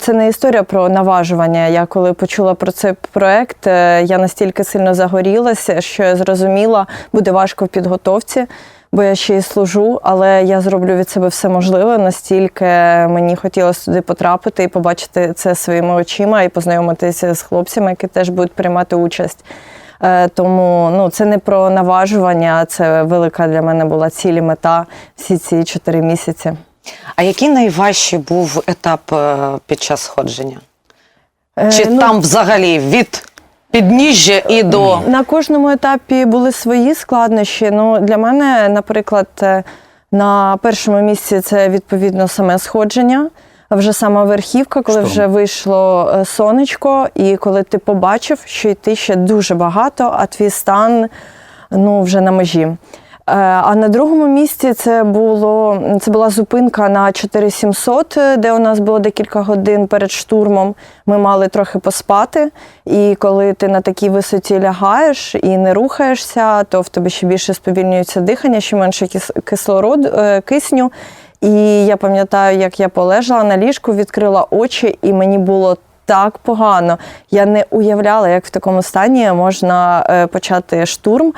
це не історія про наважування. Я коли почула про цей проект, е, я настільки сильно загорілася, що я зрозуміла, буде важко в підготовці, бо я ще й служу, але я зроблю від себе все можливе. Настільки мені хотілося туди потрапити і побачити це своїми очима і познайомитися з хлопцями, які теж будуть приймати участь. Е, Тому ну, це не про наважування, це велика для мене була ціль і мета всі ці чотири місяці. А який найважчий був етап е, під час сходження? Е, Чи ну, там взагалі від підніжжя і до На кожному етапі були свої складнощі. Ну, для мене, наприклад, е, на першому місці це відповідно саме сходження, а вже сама верхівка, коли Штурм. вже вийшло е, сонечко, і коли ти побачив, що йти ще дуже багато, а твій стан ну, вже на межі. Е, А на другому місці це було це була зупинка на 4700, е, де у нас було декілька годин перед штурмом. Ми мали трохи поспати. І коли ти на такій висоті лягаєш і не рухаєшся, то в тебе ще більше сповільнюється дихання, ще менше кис- кислороду, е, кисню. І я пам'ятаю, як я полежала на ліжку, відкрила очі, і мені було так погано. Я не уявляла, як в такому стані можна е, почати штурм.